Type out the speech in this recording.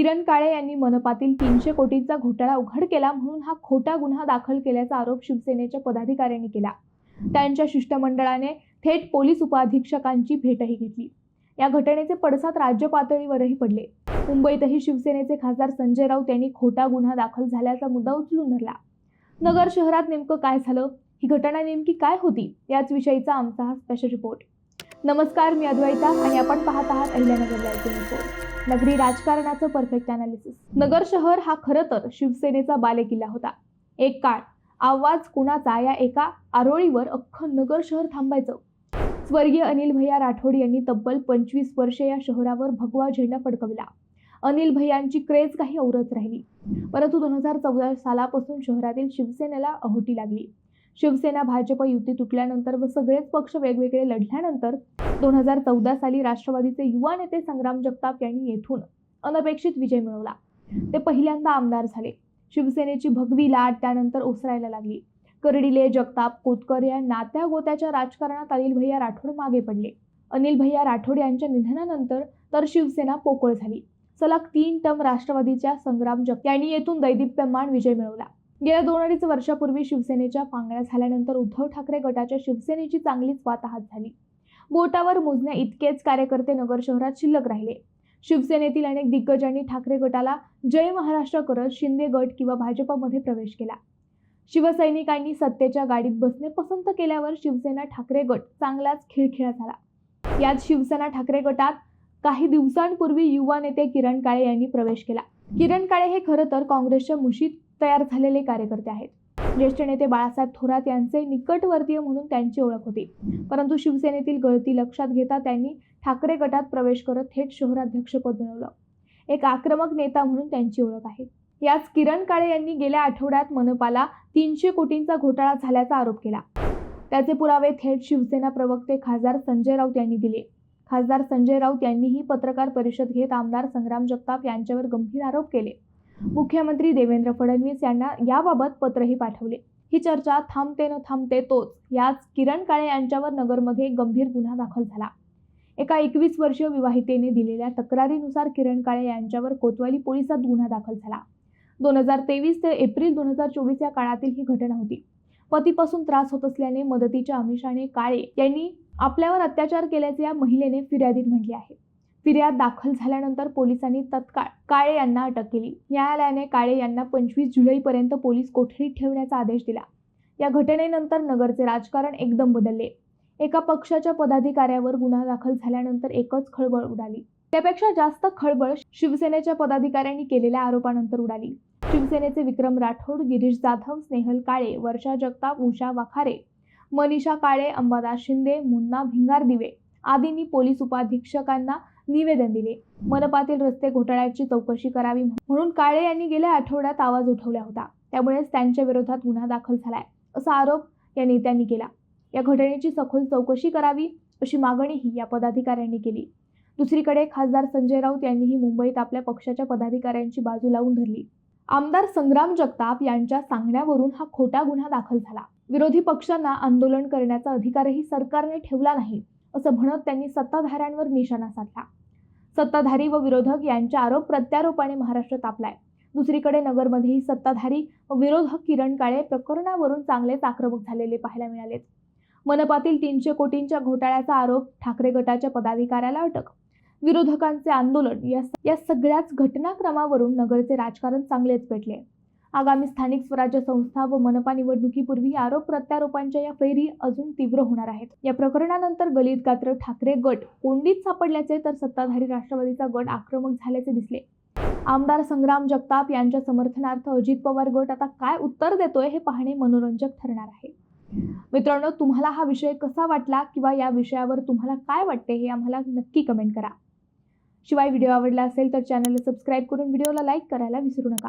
किरण काळे यांनी मनपातील तीनशे कोटींचा घोटाळा उघड केला म्हणून हा खोटा गुन्हा दाखल केल्याचा आरोप शिवसेनेच्या पदाधिकाऱ्यांनी केला. त्यांच्या शिष्टमंडळाने थेट पोलीस उपअधीक्षकांची भेटही घेतली. या घटनेचे पडसाद राज्य पातळीवरही पडले. मुंबईतही शिवसेनेचे खासदार संजय राऊत यांनी खोटा गुन्हा दाखल झाल्याचा मुद्दा उचलून धरला. नगर शहरात नेमकं काय झालं? ही घटना नेमकी काय होती? याच विषयीचा आमचा हा स्पेशल रिपोर्ट नमस्कार मी अद्वैता आणि आपण पाहत आहात अहिल्यानगर नगरी राजकारणाचं परफेक्ट अनालिसिस नगर शहर हा खरं तर शिवसेनेचा बालेकिल्ला होता. एक काळ आवाज कुणाचा या एका आरोळीवर अख्खं नगर शहर थांबायचं? स्वर्गीय अनिल भैया राठोड यांनी तब्बल पंचवीस वर्षे या शहरावर भगवा झेंडा फडकविला. अनिल भैयांची क्रेज काही औरच राहिली. परंतु दोन हजार चौदा सालापासून शहरातील शिवसेनेला अहोटी लागली. शिवसेना भाजप युती तुटल्यानंतर व सगळेच पक्ष वेगवेगळे लढल्यानंतर दोन हजार चौदा साली राष्ट्रवादीचे युवा नेते संग्राम जगताप यांनी येथून अनपेक्षित विजय मिळवला. ते पहिल्यांदा आमदार झाले. शिवसेनेची भगवी लाट त्यानंतर ओसरायला लागली. कर्डिले जगताप कोतकर या नात्या गोत्याच्या राजकारणात अनिल भैया राठोड मागे पडले. अनिल भैया राठोड यांच्या निधनानंतर तर शिवसेना पोकळ झाली. सलग तीन टर्म राष्ट्रवादीच्या संग्राम जग यांनी येथून दैदिप्यमान विजय मिळवला. गेल्या दोन अडीच वर्षापूर्वी शिवसेनेच्या पांगळ्या झाल्यानंतर उद्धव ठाकरे गटाच्या शिवसेनेची चांगलीच वाताहात झाली. बोटावर मोजण्या इतकेच कार्यकर्ते नगर शहरात शिल्लक राहिले. शिवसेनेतील अनेक दिग्गजांनी ठाकरे गटाला जय महाराष्ट्र करत शिंदे गट किंवा भाजपमध्ये प्रवेश केला. शिवसैनिकांनी सत्तेच्या गाडीत बसणे पसंत केल्यावर शिवसेना ठाकरे गट चांगलाच खिळखिळा झाला. यात शिवसेना ठाकरे गटात काही दिवसांपूर्वी युवा नेते किरण काळे यांनी प्रवेश केला. किरण काळे हे खरं तर काँग्रेसच्या मुशीत तयार झालेले कार्यकर्ते आहेत. ज्येष्ठ नेते बाळासाहेब थोरात यांचे निकटवर्तीय म्हणून त्यांची ओळख होती. परंतु शिवसेनेतील गळती लक्षात घेता त्यांनी ठाकरे गटात प्रवेश करत थेट शहराध्यक्षपद मिळवलं. एक आक्रमक नेता म्हणून त्यांची ओळख आहे. याच किरण काळे यांनी गेल्या आठवड्यात मनपाला तीनशे कोटींचा घोटाळा झाल्याचा आरोप केला. त्याचे पुरावे थेट शिवसेना प्रवक्ते खासदार संजय राऊत यांनी दिले. खासदार संजय राऊत यांनीही पत्रकार परिषद घेत आमदार संग्राम जगताप यांच्यावर गंभीर आरोप केले. मुख्यमंत्री देवेंद्र फडणवीस यांना याबाबत पत्रही पाठवले. ही चर्चा थांबते न थांबते तोच याच किरण काळे यांच्यावर नगरमध्ये गंभीर गुन्हा दाखल झाला. एका एकवीस वर्षीय विवाहितेने दिलेल्या तक्रारीनुसार किरण काळे यांच्यावर कोतवाली पोलिसात गुन्हा दाखल झाला. दोन हजार तेवीस ते एप्रिल दोन हजार चोवीस या काळातील ही घटना होती. पतीपासून त्रास होत असल्याने मदतीच्या आमिषाने काळे यांनी आपल्यावर अत्याचार केल्याचे या महिलेने फिर्यादीत म्हटले आहे. फिर्याद दाखल झाल्यानंतर पोलिसांनी तत्काळ काळे यांना अटक केली. न्यायालयाने काळे यांना पंचवीस जुलैपर्यंत पोलीस कोठडीत ठेवण्याचा आदेश दिला. या घटनेनंतर नगरचे राजकारण एकदम बदलले. एका पक्षाच्या पदाधिकाऱ्यावर गुन्हा दाखल झाल्यानंतर एकच खळबळ उडाली. त्यापेक्षा जास्त खळबळ शिवसेनेच्या पदाधिकाऱ्यांनी केलेल्या आरोपानंतर उडाली. शिवसेनेचे विक्रम राठोड गिरीश जाधव स्नेहल काळे वर्षा जगताप उषा वाखारे मनीषा काळे अंबादास शिंदे मुन्ना भिंगारदिवे आदींनी पोलीस उपाधीक्षकांना निवेदन दिले. मनपातील रस्ते घोटाळ्याची चौकशी करावी म्हणून काळे यांनी गेल्या आठवड्यात आवाज उठवला होता. त्यामुळेच त्यांच्या विरोधात गुन्हा दाखल झालाय असा आरोप या नेत्यांनी केला. या घटनेची सखोल चौकशी करावी अशी मागणीही या पदाधिकाऱ्यांनी केली. दुसरीकडे खासदार संजय राऊत यांनीही मुंबईत आपल्या पक्षाच्या पदाधिकाऱ्यांची बाजू लावून धरली. आमदार संग्राम जगताप यांच्या सांगण्यावरून हा खोटा गुन्हा दाखल झाला. विरोधी पक्षांना आंदोलन करण्याचा अधिकारही सरकारने ठेवला नाही असं म्हणत त्यांनी सत्ताधाऱ्यांवर निशाणा साधला. सत्ताधारी व विरोधक यांच्या आरोप प्रत्यारोपाने महाराष्ट्र तापलाय. दुसरीकडे नगरमध्येही सत्ताधारी व विरोधक किरण काळे प्रकरणावरून चांगलेच आक्रमक झालेले पाहायला मिळालेत. मनपातील तीनशे कोटींच्या घोटाळ्याचा आरोप ठाकरे गटाच्या पदाधिकाऱ्याला अटक. विरोधकांचे आंदोलन या या सगळ्याच घटनाक्रमावरून नगरचे राजकारण चांगलेच पेटले. आगामी स्थानिक स्वराज्य संस्था व मनपा निवडणुकीपूर्वी आरोप प्रत्यारोपांच्या या फेरी अजून तीव्र होणार आहेत. या प्रकरणानंतर गलित गात्र ठाकरे गट कोंडीत सापडल्याचे तर सत्ताधारी राष्ट्रवादीचा गट आक्रमक झाल्याचे दिसले. आमदार संग्राम जगताप यांच्या समर्थनार्थ अजित पवार गट आता काय उत्तर देतोय हे पाहणे मनोरंजक ठरणार आहे. मित्रांनो तुम्हाला हा विषय कसा वाटला किंवा या विषयावर तुम्हाला काय वाटते हे आम्हाला नक्की कमेंट करा. शिवाय व्हिडिओ आवडला असेल तर चॅनलला सबस्क्राईब करून व्हिडिओला लाईक करायला विसरू नका.